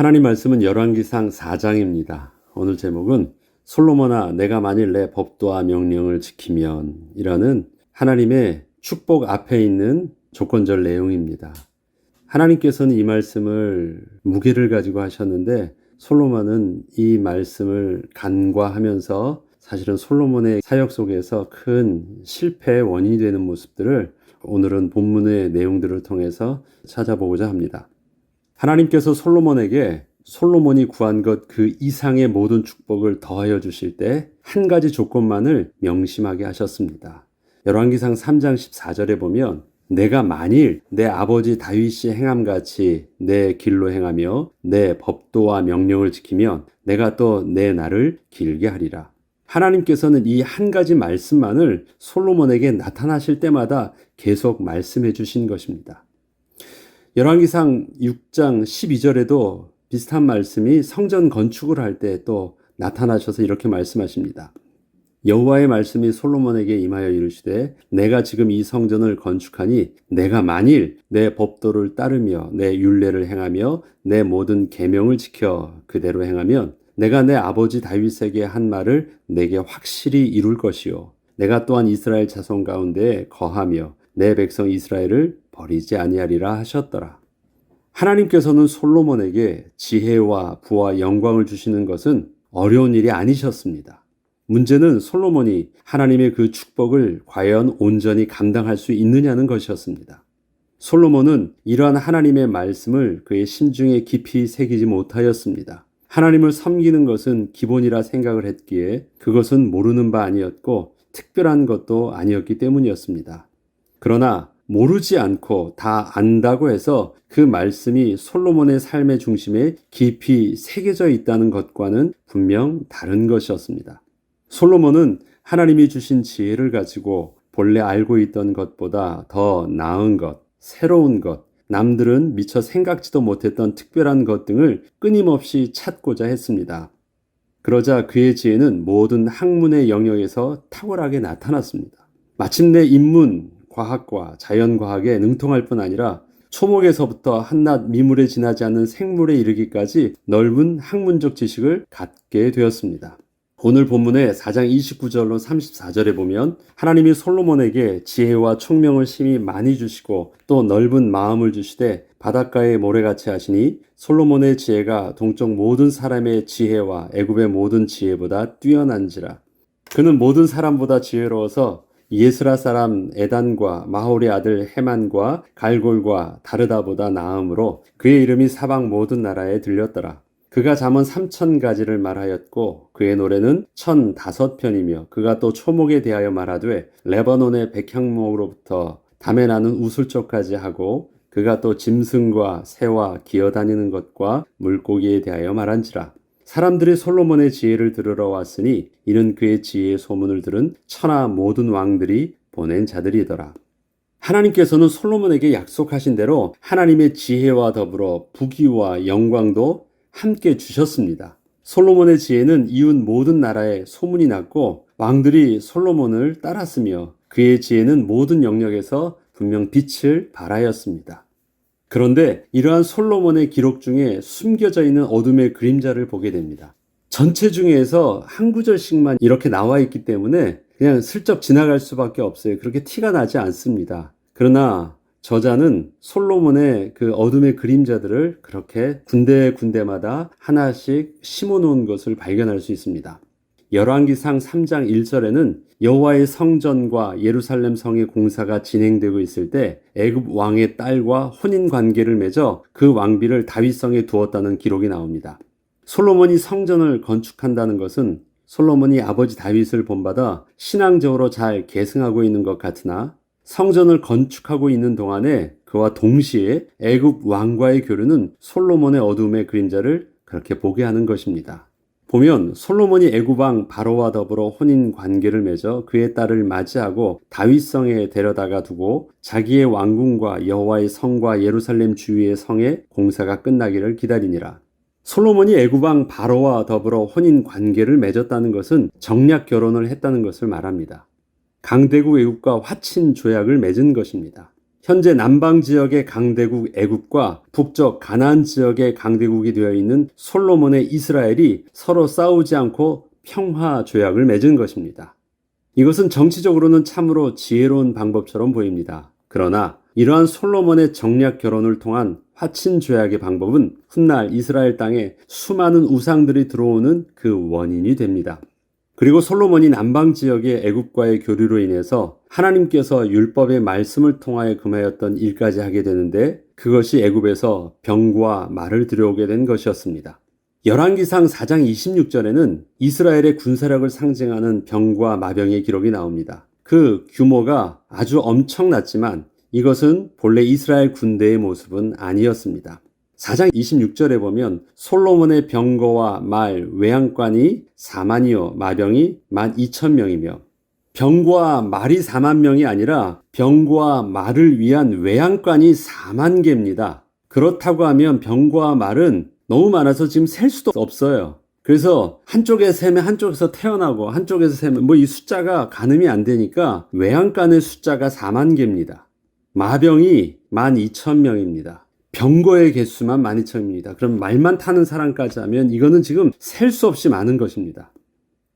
하나님 말씀은 열왕기상 4장입니다. 오늘 제목은 솔로몬아 내가 만일 내 법도와 명령을 지키면 이라는 하나님의 축복 앞에 있는 조건절 내용입니다. 하나님께서는 이 말씀을 무게를 가지고 하셨는데 솔로몬은 이 말씀을 간과하면서 사실은 솔로몬의 사역 속에서 큰 실패의 원인이 되는 모습들을 오늘은 본문의 내용들을 통해서 찾아보고자 합니다. 하나님께서 솔로몬에게 솔로몬이 구한 것 그 이상의 모든 축복을 더하여 주실 때 한 가지 조건만을 명심하게 하셨습니다. 열왕기상 3장 14절에 보면 내가 만일 내 아버지 다윗이 행함같이 내 길로 행하며 내 법도와 명령을 지키면 내가 또 내 날을 길게 하리라. 하나님께서는 이 한 가지 말씀만을 솔로몬에게 나타나실 때마다 계속 말씀해 주신 것입니다. 열왕기상 6장 12절에도 비슷한 말씀이 성전 건축을 할 때 또 나타나셔서 이렇게 말씀하십니다. 여호와의 말씀이 솔로몬에게 임하여 이르시되 내가 지금 이 성전을 건축하니 내가 만일 내 법도를 따르며 내 율례를 행하며 내 모든 계명을 지켜 그대로 행하면 내가 내 아버지 다윗에게 한 말을 내게 확실히 이룰 것이요 내가 또한 이스라엘 자손 가운데 거하며 내 백성 이스라엘을 버리지 아니하리라 하셨더라. 하나님께서는 솔로몬에게 지혜와 부와 영광을 주시는 것은 어려운 일이 아니셨습니다. 문제는 솔로몬이 하나님의 그 축복을 과연 온전히 감당할 수 있느냐는 것이었습니다. 솔로몬은 이러한 하나님의 말씀을 그의 심중에 깊이 새기지 못하였습니다. 하나님을 섬기는 것은 기본이라 생각을 했기에 그것은 모르는 바 아니었고 특별한 것도 아니었기 때문이었습니다. 그러나 모르지 않고 다 안다고 해서 그 말씀이 솔로몬의 삶의 중심에 깊이 새겨져 있다는 것과는 분명 다른 것이었습니다. 솔로몬은 하나님이 주신 지혜를 가지고 본래 알고 있던 것보다 더 나은 것, 새로운 것, 남들은 미처 생각지도 못했던 특별한 것 등을 끊임없이 찾고자 했습니다. 그러자 그의 지혜는 모든 학문의 영역에서 탁월하게 나타났습니다. 마침내 인문, 과학과 자연과학에 능통할 뿐 아니라 초목에서부터 한낱 미물에 지나지 않는 생물에 이르기까지 넓은 학문적 지식을 갖게 되었습니다. 오늘 본문의 4장 29절로 34절에 보면 하나님이 솔로몬에게 지혜와 총명을 심히 많이 주시고 또 넓은 마음을 주시되 바닷가의 모래같이 하시니 솔로몬의 지혜가 동쪽 모든 사람의 지혜와 애굽의 모든 지혜보다 뛰어난지라. 그는 모든 사람보다 지혜로워서 예스라 사람 에단과 마홀의 아들 헤만과 갈골과 다르다보다 나음으로 그의 이름이 사방 모든 나라에 들렸더라. 그가 잠언 삼천 가지를 말하였고 그의 노래는 천 다섯 편이며 그가 또 초목에 대하여 말하되 레바논의 백향목으로부터 담에 나는 우슬초까지 하고 그가 또 짐승과 새와 기어다니는 것과 물고기에 대하여 말한지라 사람들이 솔로몬의 지혜를 들으러 왔으니 이는 그의 지혜의 소문을 들은 천하 모든 왕들이 보낸 자들이더라. 하나님께서는 솔로몬에게 약속하신 대로 하나님의 지혜와 더불어 부귀와 영광도 함께 주셨습니다. 솔로몬의 지혜는 이웃 모든 나라에 소문이 났고 왕들이 솔로몬을 따랐으며 그의 지혜는 모든 영역에서 분명 빛을 발하였습니다. 그런데 이러한 솔로몬의 기록 중에 숨겨져 있는 어둠의 그림자를 보게 됩니다. 전체 중에서 한 구절씩만 이렇게 나와 있기 때문에 그냥 슬쩍 지나갈 수밖에 없어요. 그렇게 티가 나지 않습니다. 그러나 저자는 솔로몬의 그 어둠의 그림자들을 그렇게 군데 군데마다 하나씩 심어 놓은 것을 발견할 수 있습니다. 열왕기상 3장 1절에는 여호와의 성전과 예루살렘 성의 공사가 진행되고 있을 때 애굽 왕의 딸과 혼인 관계를 맺어 그 왕비를 다윗 성에 두었다는 기록이 나옵니다. 솔로몬이 성전을 건축한다는 것은 솔로몬이 아버지 다윗을 본받아 신앙적으로 잘 계승하고 있는 것 같으나 성전을 건축하고 있는 동안에 그와 동시에 애굽 왕과의 교류는 솔로몬의 어둠의 그림자를 그렇게 보게 하는 것입니다. 보면 솔로몬이 애굽왕 바로와 더불어 혼인 관계를 맺어 그의 딸을 맞이하고 다윗성에 데려다가 두고 자기의 왕궁과 여호와의 성과 예루살렘 주위의 성의 공사가 끝나기를 기다리니라. 솔로몬이 애굽왕 바로와 더불어 혼인 관계를 맺었다는 것은 정략 결혼을 했다는 것을 말합니다. 강대국 애국과 화친 조약을 맺은 것입니다. 현재 남방 지역의 강대국 애굽과 북쪽 가나안 지역의 강대국이 되어 있는 솔로몬의 이스라엘이 서로 싸우지 않고 평화 조약을 맺은 것입니다. 이것은 정치적으로는 참으로 지혜로운 방법처럼 보입니다. 그러나 이러한 솔로몬의 정략 결혼을 통한 화친 조약의 방법은 훗날 이스라엘 땅에 수많은 우상들이 들어오는 그 원인이 됩니다. 그리고 솔로몬이 남방 지역의 애굽과의 교류로 인해서 하나님께서 율법의 말씀을 통하여 금하였던 일까지 하게 되는데 그것이 애굽에서 병과 말을 들여오게 된 것이었습니다. 열왕기상 4장 26절에는 이스라엘의 군사력을 상징하는 병과 마병의 기록이 나옵니다. 그 규모가 아주 엄청났지만 이것은 본래 이스라엘 군대의 모습은 아니었습니다. 4장 26절에 보면 솔로몬의 병거와 말, 외양관이 4만이요, 마병이 1만 2천 명이며 병과 말이 4만 명이 아니라 병과 말을 위한 외양관이 4만 개입니다. 그렇다고 하면 병과 말은 너무 많아서 지금 셀 수도 없어요. 그래서 한쪽에 세면 한쪽에서 태어나고 한쪽에서 세면 뭐 이 숫자가 가늠이 안 되니까 외양간의 숫자가 4만 개입니다. 마병이 12,000명입니다. 병거의 개수만 12,000입니다. 그럼 말만 타는 사람까지 하면 이거는 지금 셀 수 없이 많은 것입니다.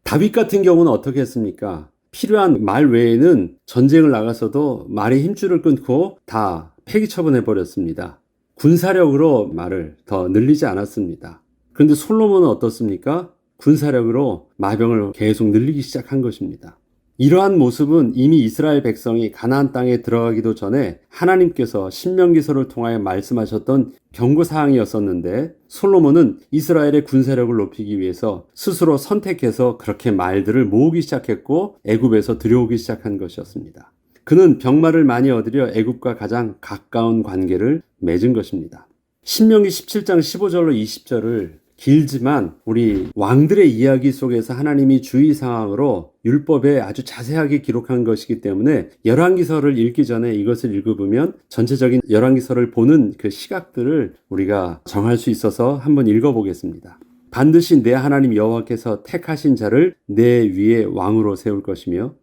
다윗 같은 경우는 어떻게 했습니까? 필요한 말 외에는 전쟁을 나가서도 말의 힘줄을 끊고 다 폐기 처분해 버렸습니다. 군사력으로 말을 더 늘리지 않았습니다. 그런데 솔로몬은 어떻습니까? 군사력으로 마병을 계속 늘리기 시작한 것입니다. 이러한 모습은 이미 이스라엘 백성이 가나안 땅에 들어가기도 전에 하나님께서 신명기서를 통하여 말씀하셨던 경고 사항이었었는데 솔로몬은 이스라엘의 군사력을 높이기 위해서 스스로 선택해서 그렇게 말들을 모으기 시작했고 애굽에서 들여오기 시작한 것이었습니다. 그는 병마를 많이 얻으려 애굽과 가장 가까운 관계를 맺은 것입니다. 신명기 17장 15절로 20절을 길지만 우리 왕들의 이야기 속에서 하나님이 주의 상황으로 율법에 아주 자세하게 기록한 것이기 때문에 열왕기서를 읽기 전에 이것을 읽어보면 전체적인 열왕기서를 보는 그 시각들을 우리가 정할 수 있어서 한번 읽어보겠습니다. 반드시 내 하나님 여호와께서 택하신 자를 내 위에 왕으로 세울 것이며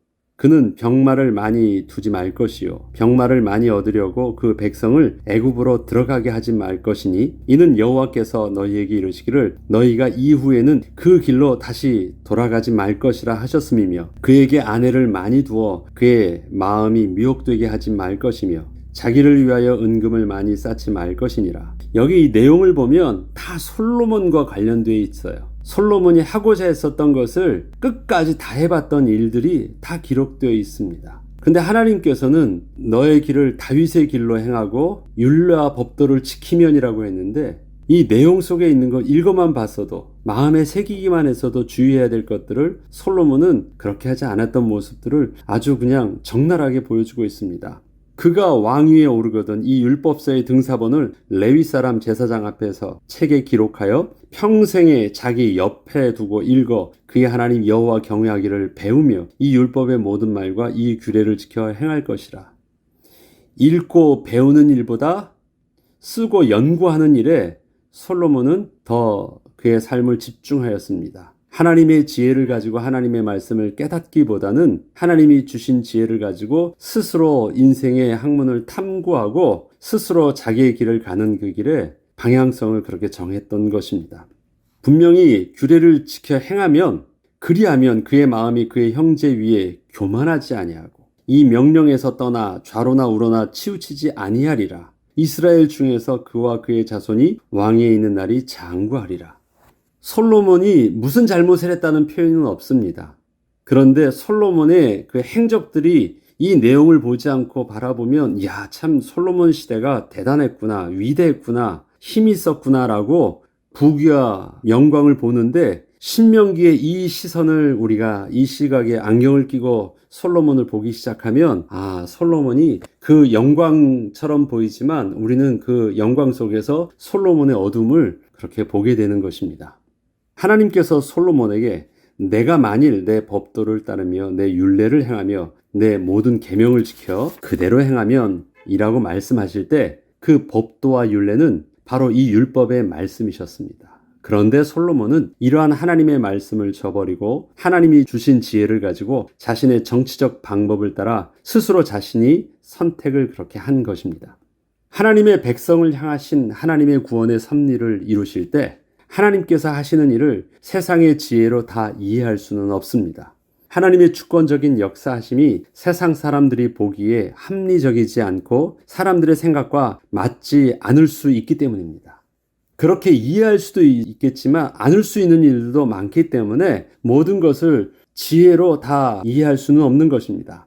그는 병마를 많이 두지 말 것이요 병마를 많이 얻으려고 그 백성을 애굽으로 들어가게 하지 말 것이니 이는 여호와께서 너희에게 이르시기를 너희가 이후에는 그 길로 다시 돌아가지 말 것이라 하셨음이며 그에게 아내를 많이 두어 그의 마음이 미혹되게 하지 말 것이며 자기를 위하여 은금을 많이 쌓지 말 것이니라. 여기 이 내용을 보면 다 솔로몬과 관련되어 있어요. 솔로몬이 하고자 했었던 것을 끝까지 다 해봤던 일들이 다 기록되어 있습니다. 근데 하나님께서는 너의 길을 다윗의 길로 행하고 율례와 법도를 지키면이라고 했는데 이 내용 속에 있는 거 읽어만 봤어도 마음에 새기기만 해서도 주의해야 될 것들을 솔로몬은 그렇게 하지 않았던 모습들을 아주 그냥 적나라하게 보여주고 있습니다. 그가 왕위에 오르거든 이 율법서의 등사본을 레위 사람 제사장 앞에서 책에 기록하여 평생에 자기 옆에 두고 읽어 그의 하나님 여호와 경외하기를 배우며 이 율법의 모든 말과 이 규례를 지켜 행할 것이라. 읽고 배우는 일보다 쓰고 연구하는 일에 솔로몬은 더 그의 삶을 집중하였습니다. 하나님의 지혜를 가지고 하나님의 말씀을 깨닫기보다는 하나님이 주신 지혜를 가지고 스스로 인생의 학문을 탐구하고 스스로 자기의 길을 가는 그 길에 방향성을 그렇게 정했던 것입니다. 분명히 규례를 지켜 행하면 그리하면 그의 마음이 그의 형제 위에 교만하지 아니하고 이 명령에서 떠나 좌로나 우로나 치우치지 아니하리라. 이스라엘 중에서 그와 그의 자손이 왕위에 있는 날이 장구하리라. 솔로몬이 무슨 잘못을 했다는 표현은 없습니다. 그런데 솔로몬의 그 행적들이 이 내용을 보지 않고 바라보면 야, 참 솔로몬 시대가 대단했구나, 위대했구나, 힘이 있었구나라고 부귀와 영광을 보는데 신명기의 이 시선을 우리가 이 시각에 안경을 끼고 솔로몬을 보기 시작하면 아 솔로몬이 그 영광처럼 보이지만 우리는 그 영광 속에서 솔로몬의 어둠을 그렇게 보게 되는 것입니다. 하나님께서 솔로몬에게 내가 만일 내 법도를 따르며 내 율례를 행하며 내 모든 계명을 지켜 그대로 행하면 이라고 말씀하실 때 그 법도와 율례는 바로 이 율법의 말씀이셨습니다. 그런데 솔로몬은 이러한 하나님의 말씀을 저버리고 하나님이 주신 지혜를 가지고 자신의 정치적 방법을 따라 스스로 자신이 선택을 그렇게 한 것입니다. 하나님의 백성을 향하신 하나님의 구원의 섭리를 이루실 때 하나님께서 하시는 일을 세상의 지혜로 다 이해할 수는 없습니다. 하나님의 주권적인 역사하심이 세상 사람들이 보기에 합리적이지 않고 사람들의 생각과 맞지 않을 수 있기 때문입니다. 그렇게 이해할 수도 있겠지만 않을 수 있는 일들도 많기 때문에 모든 것을 지혜로 다 이해할 수는 없는 것입니다.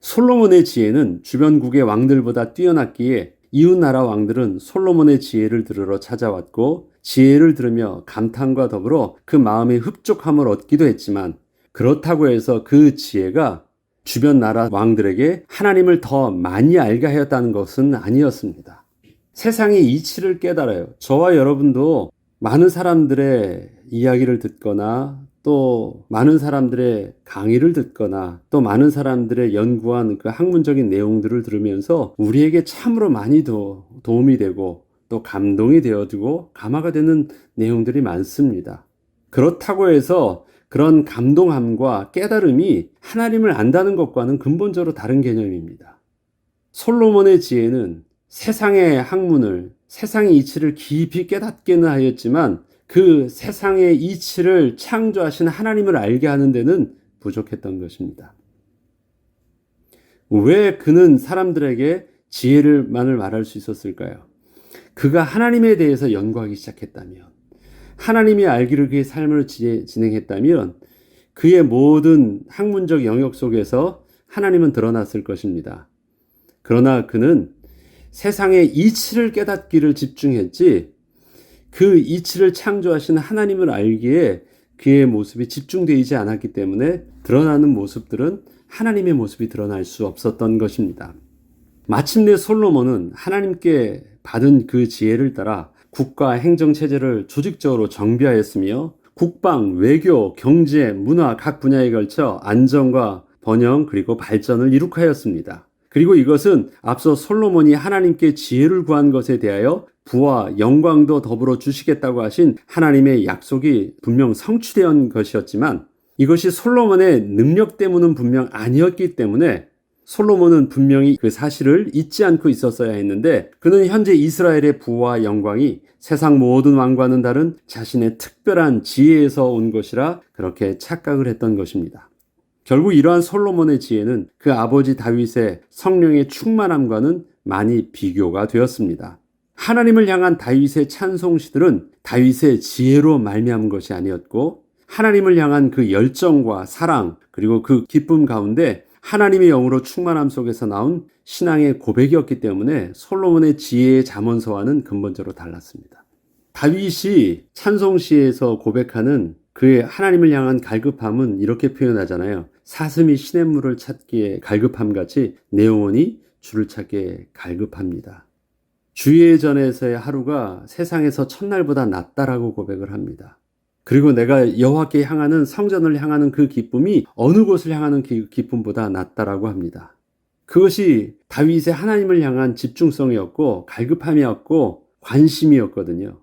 솔로몬의 지혜는 주변국의 왕들보다 뛰어났기에 이웃 나라 왕들은 솔로몬의 지혜를 들으러 찾아왔고 지혜를 들으며 감탄과 더불어 그 마음의 흡족함을 얻기도 했지만 그렇다고 해서 그 지혜가 주변 나라 왕들에게 하나님을 더 많이 알게 하였다는 것은 아니었습니다. 세상의 이치를 깨달아요. 저와 여러분도 많은 사람들의 이야기를 듣거나 또 많은 사람들의 강의를 듣거나 또 많은 사람들의 연구한 그 학문적인 내용들을 들으면서 우리에게 참으로 많이 도, 도움이 되고 또 감동이 되어지고 감화가 되는 내용들이 많습니다. 그렇다고 해서 그런 감동함과 깨달음이 하나님을 안다는 것과는 근본적으로 다른 개념입니다. 솔로몬의 지혜는 세상의 학문을, 세상의 이치를 깊이 깨닫게는 하였지만 그 세상의 이치를 창조하신 하나님을 알게 하는 데는 부족했던 것입니다. 왜 그는 사람들에게 지혜를만을 말할 수 있었을까요? 그가 하나님에 대해서 연구하기 시작했다면, 하나님이 알기를 그의 삶을 진행했다면, 그의 모든 학문적 영역 속에서 하나님은 드러났을 것입니다. 그러나 그는 세상의 이치를 깨닫기를 집중했지, 그 이치를 창조하신 하나님을 알기에 그의 모습이 집중되지 않았기 때문에 드러나는 모습들은 하나님의 모습이 드러날 수 없었던 것입니다. 마침내 솔로몬은 하나님께 받은 그 지혜를 따라 국가 행정 체제를 조직적으로 정비하였으며 국방, 외교, 경제, 문화 각 분야에 걸쳐 안정과 번영 그리고 발전을 이룩하였습니다. 그리고 이것은 앞서 솔로몬이 하나님께 지혜를 구한 것에 대하여 부와 영광도 더불어 주시겠다고 하신 하나님의 약속이 분명 성취된 것이었지만 이것이 솔로몬의 능력 때문은 분명 아니었기 때문에 솔로몬은 분명히 그 사실을 잊지 않고 있었어야 했는데 그는 현재 이스라엘의 부와 영광이 세상 모든 왕과는 다른 자신의 특별한 지혜에서 온 것이라 그렇게 착각을 했던 것입니다. 결국 이러한 솔로몬의 지혜는 그 아버지 다윗의 성령의 충만함과는 많이 비교가 되었습니다. 하나님을 향한 다윗의 찬송 시들은 다윗의 지혜로 말미암은 것이 아니었고 하나님을 향한 그 열정과 사랑 그리고 그 기쁨 가운데 하나님의 영으로 충만함 속에서 나온 신앙의 고백이었기 때문에 솔로몬의 지혜의 자문서와는 근본적으로 달랐습니다. 다윗이 찬송시에서 고백하는 그의 하나님을 향한 갈급함은 이렇게 표현하잖아요. 사슴이 시냇물을 찾기에 갈급함 같이 내 영혼이 주를 찾기에 갈급합니다. 주의 전에서의 하루가 세상에서 첫날보다 낫다라고 고백을 합니다. 그리고 내가 여호와께 향하는 성전을 향하는 그 기쁨이 어느 곳을 향하는 기쁨보다 낫다라고 합니다. 그것이 다윗의 하나님을 향한 집중성이었고 갈급함이었고 관심이었거든요.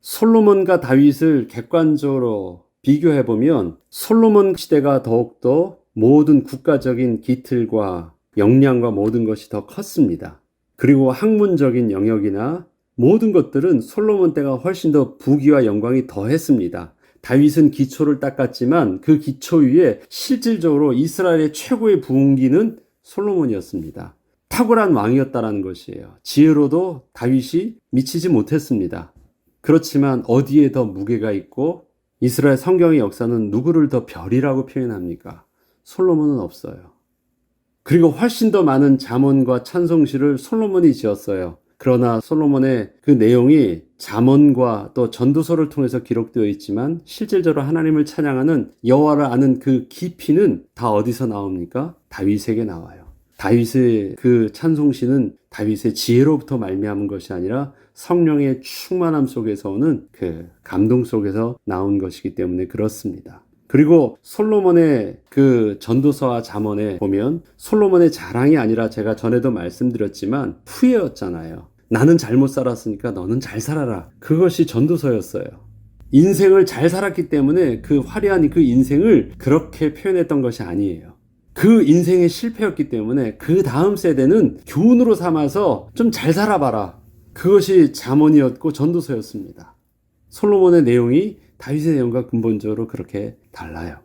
솔로몬과 다윗을 객관적으로 비교해 보면 솔로몬 시대가 더욱더 모든 국가적인 기틀과 역량과 모든 것이 더 컸습니다. 그리고 학문적인 영역이나 모든 것들은 솔로몬 때가 훨씬 더 부귀와 영광이 더했습니다. 다윗은 기초를 닦았지만 그 기초 위에 실질적으로 이스라엘의 최고의 부흥기는 솔로몬이었습니다. 탁월한 왕이었다라는 것이에요. 지혜로도 다윗이 미치지 못했습니다. 그렇지만 어디에 더 무게가 있고 이스라엘 성경의 역사는 누구를 더 별이라고 표현합니까? 솔로몬은 없어요. 그리고 훨씬 더 많은 잠언과 찬송시를 솔로몬이 지었어요. 그러나 솔로몬의 그 내용이 잠언과 또 전도서를 통해서 기록되어 있지만 실질적으로 하나님을 찬양하는 여호와를 아는 그 깊이는 다 어디서 나옵니까? 다윗에게 나와요. 다윗의 그 찬송시는 다윗의 지혜로부터 말미암은 것이 아니라 성령의 충만함 속에서 오는 그 감동 속에서 나온 것이기 때문에 그렇습니다. 그리고 솔로몬의 그 전도서와 잠언에 보면 솔로몬의 자랑이 아니라 제가 전에도 말씀드렸지만 후회였잖아요. 나는 잘못 살았으니까 너는 잘 살아라. 그것이 전도서였어요. 인생을 잘 살았기 때문에 그 화려한 그 인생을 그렇게 표현했던 것이 아니에요. 그 인생의 실패였기 때문에 그 다음 세대는 교훈으로 삼아서 좀 잘 살아봐라. 그것이 잠언이었고 전도서였습니다. 솔로몬의 내용이 다윗의 내용과 근본적으로 그렇게 달라요.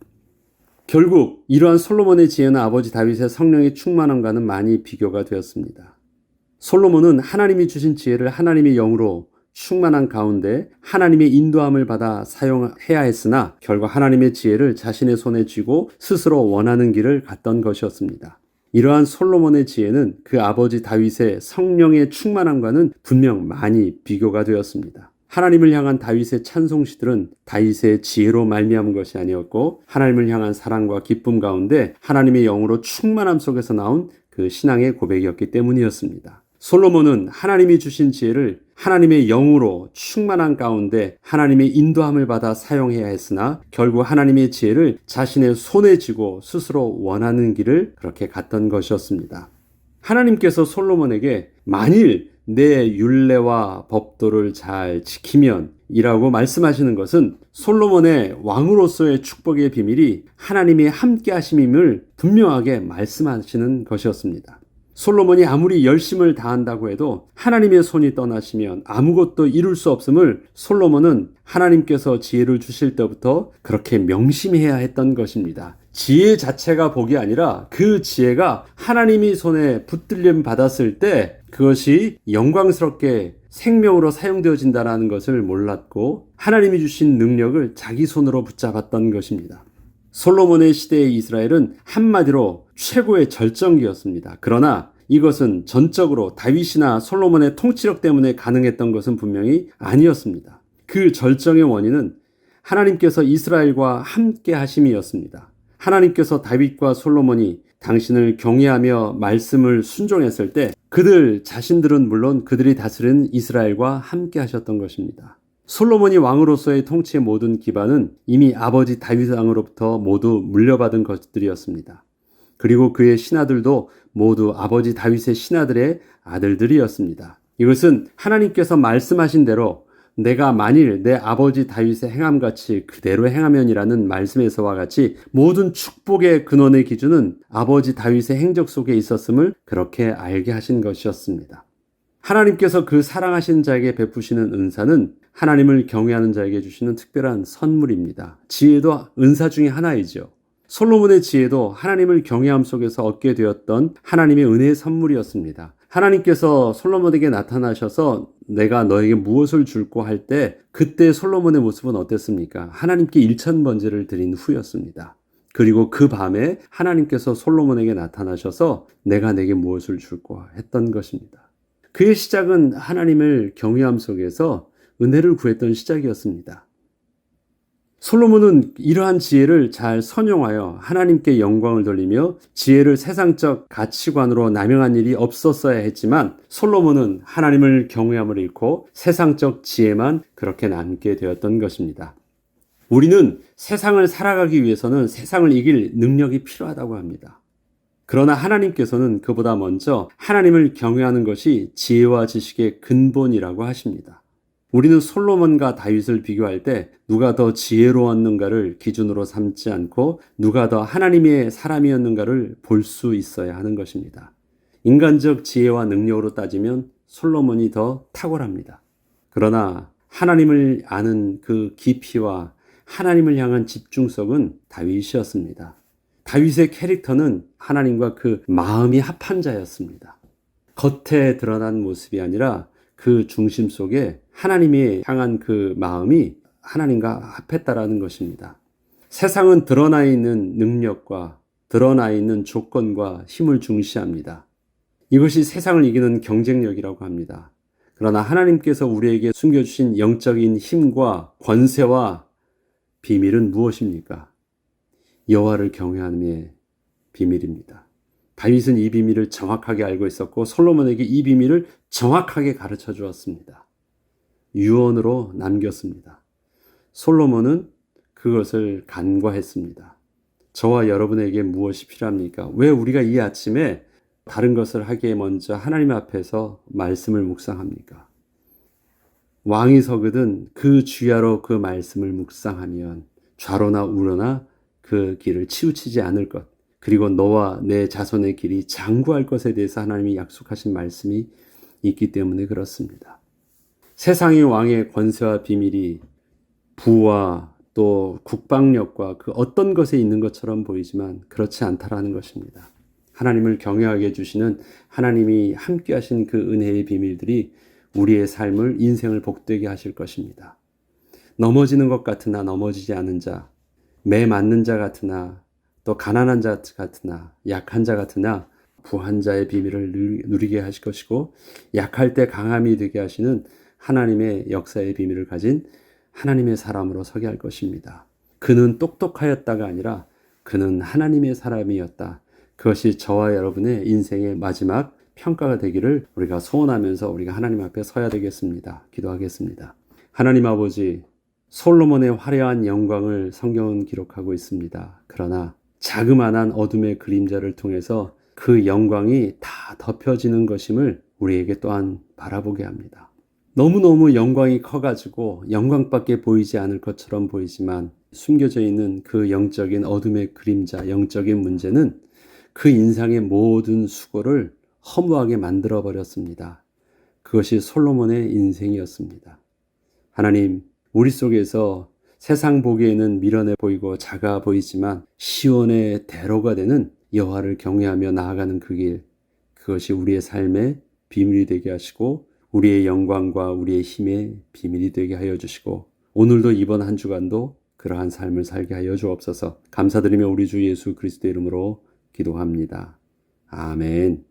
결국 이러한 솔로몬의 지혜는 아버지 다윗의 성령의 충만함과는 많이 비교가 되었습니다. 솔로몬은 하나님이 주신 지혜를 하나님의 영으로 충만한 가운데 하나님의 인도함을 받아 사용해야 했으나 결국 하나님의 지혜를 자신의 손에 쥐고 스스로 원하는 길을 갔던 것이었습니다. 이러한 솔로몬의 지혜는 그 아버지 다윗의 성령의 충만함과는 분명 많이 비교가 되었습니다. 하나님을 향한 다윗의 찬송시들은 다윗의 지혜로 말미암은 것이 아니었고 하나님을 향한 사랑과 기쁨 가운데 하나님의 영으로 충만함 속에서 나온 그 신앙의 고백이었기 때문이었습니다. 솔로몬은 하나님이 주신 지혜를 하나님의 영으로 충만한 가운데 하나님의 인도함을 받아 사용해야 했으나 결국 하나님의 지혜를 자신의 손에 쥐고 스스로 원하는 길을 그렇게 갔던 것이었습니다. 하나님께서 솔로몬에게 만일 내 율례와 법도를 잘 지키면 이라고 말씀하시는 것은 솔로몬의 왕으로서의 축복의 비밀이 하나님의 함께 하심임을 분명하게 말씀하시는 것이었습니다. 솔로몬이 아무리 열심을 다한다고 해도 하나님의 손이 떠나시면 아무것도 이룰 수 없음을 솔로몬은 하나님께서 지혜를 주실 때부터 그렇게 명심해야 했던 것입니다. 지혜 자체가 복이 아니라 그 지혜가 하나님이 손에 붙들림 받았을 때 그것이 영광스럽게 생명으로 사용되어진다는 것을 몰랐고 하나님이 주신 능력을 자기 손으로 붙잡았던 것입니다. 솔로몬의 시대의 이스라엘은 한마디로 최고의 절정기였습니다. 그러나 이것은 전적으로 다윗이나 솔로몬의 통치력 때문에 가능했던 것은 분명히 아니었습니다. 그 절정의 원인은 하나님께서 이스라엘과 함께 하심이었습니다. 하나님께서 다윗과 솔로몬이 당신을 경외하며 말씀을 순종했을 때 그들 자신들은 물론 그들이 다스리는 이스라엘과 함께 하셨던 것입니다. 솔로몬이 왕으로서의 통치의 모든 기반은 이미 아버지 다윗 왕으로부터 모두 물려받은 것들이었습니다. 그리고 그의 신하들도 모두 아버지 다윗의 신하들의 아들들이었습니다. 이것은 하나님께서 말씀하신 대로 내가 만일 내 아버지 다윗의 행함같이 그대로 행하면이라는 말씀에서와 같이 모든 축복의 근원의 기준은 아버지 다윗의 행적 속에 있었음을 그렇게 알게 하신 것이었습니다. 하나님께서 그 사랑하신 자에게 베푸시는 은사는 하나님을 경외하는 자에게 주시는 특별한 선물입니다. 지혜도 은사 중의 하나이죠. 솔로몬의 지혜도 하나님을 경외함 속에서 얻게 되었던 하나님의 은혜의 선물이었습니다. 하나님께서 솔로몬에게 나타나셔서 내가 너에게 무엇을 줄고 할 때 그때 솔로몬의 모습은 어땠습니까? 하나님께 일천 번제를 드린 후였습니다. 그리고 그 밤에 하나님께서 솔로몬에게 나타나셔서 내가 내게 무엇을 줄고 했던 것입니다. 그의 시작은 하나님을 경외함 속에서 은혜를 구했던 시작이었습니다. 솔로몬은 이러한 지혜를 잘 선용하여 하나님께 영광을 돌리며 지혜를 세상적 가치관으로 남용한 일이 없었어야 했지만 솔로몬은 하나님을 경외함을 잃고 세상적 지혜만 그렇게 남게 되었던 것입니다. 우리는 세상을 살아가기 위해서는 세상을 이길 능력이 필요하다고 합니다. 그러나 하나님께서는 그보다 먼저 하나님을 경외하는 것이 지혜와 지식의 근본이라고 하십니다. 우리는 솔로몬과 다윗을 비교할 때 누가 더 지혜로웠는가를 기준으로 삼지 않고 누가 더 하나님의 사람이었는가를 볼 수 있어야 하는 것입니다. 인간적 지혜와 능력으로 따지면 솔로몬이 더 탁월합니다. 그러나 하나님을 아는 그 깊이와 하나님을 향한 집중성은 다윗이었습니다. 다윗의 캐릭터는 하나님과 그 마음이 합한 자였습니다. 겉에 드러난 모습이 아니라 그 중심 속에 하나님이 향한 그 마음이 하나님과 합했다라는 것입니다. 세상은 드러나 있는 능력과 드러나 있는 조건과 힘을 중시합니다. 이것이 세상을 이기는 경쟁력이라고 합니다. 그러나 하나님께서 우리에게 숨겨주신 영적인 힘과 권세와 비밀은 무엇입니까? 여호와를 경외함의 비밀입니다. 다윗은 이 비밀을 정확하게 알고 있었고 솔로몬에게 이 비밀을 정확하게 가르쳐 주었습니다. 유언으로 남겼습니다. 솔로몬은 그것을 간과했습니다. 저와 여러분에게 무엇이 필요합니까? 왜 우리가 이 아침에 다른 것을 하기에 먼저 하나님 앞에서 말씀을 묵상합니까? 왕이 서거든 그 주야로 그 말씀을 묵상하면 좌로나 우로나 그 길을 치우치지 않을 것. 그리고 너와 내 자손의 길이 장구할 것에 대해서 하나님이 약속하신 말씀이 있기 때문에 그렇습니다. 세상의 왕의 권세와 비밀이 부와 또 국방력과 그 어떤 것에 있는 것처럼 보이지만 그렇지 않다라는 것입니다. 하나님을 경외하게 해주시는 하나님이 함께 하신 그 은혜의 비밀들이 우리의 삶을 인생을 복되게 하실 것입니다. 넘어지는 것 같으나 넘어지지 않은 자, 매 맞는 자 같으나 또 가난한 자 같으나 약한 자 같으나 부한 자의 비밀을 누리게 하실 것이고 약할 때 강함이 되게 하시는 하나님의 역사의 비밀을 가진 하나님의 사람으로 서게 할 것입니다. 그는 똑똑하였다가 아니라 그는 하나님의 사람이었다. 그것이 저와 여러분의 인생의 마지막 평가가 되기를 우리가 소원하면서 우리가 하나님 앞에 서야 되겠습니다. 기도하겠습니다. 하나님 아버지, 솔로몬의 화려한 영광을 성경은 기록하고 있습니다. 그러나 자그마한 어둠의 그림자를 통해서 그 영광이 다 덮여지는 것임을 우리에게 또한 바라보게 합니다. 너무너무 영광이 커가지고 영광밖에 보이지 않을 것처럼 보이지만 숨겨져 있는 그 영적인 어둠의 그림자, 영적인 문제는 그 인상의 모든 수고를 허무하게 만들어 버렸습니다. 그것이 솔로몬의 인생이었습니다. 하나님, 우리 속에서 세상 보기에는 미련해 보이고 작아 보이지만 시온의 대로가 되는 여호와를 경외하며 나아가는 그 길, 그것이 우리의 삶의 비밀이 되게 하시고 우리의 영광과 우리의 힘의 비밀이 되게 하여 주시고 오늘도 이번 한 주간도 그러한 삶을 살게 하여 주옵소서. 감사드리며 우리 주 예수 그리스도 이름으로 기도합니다. 아멘.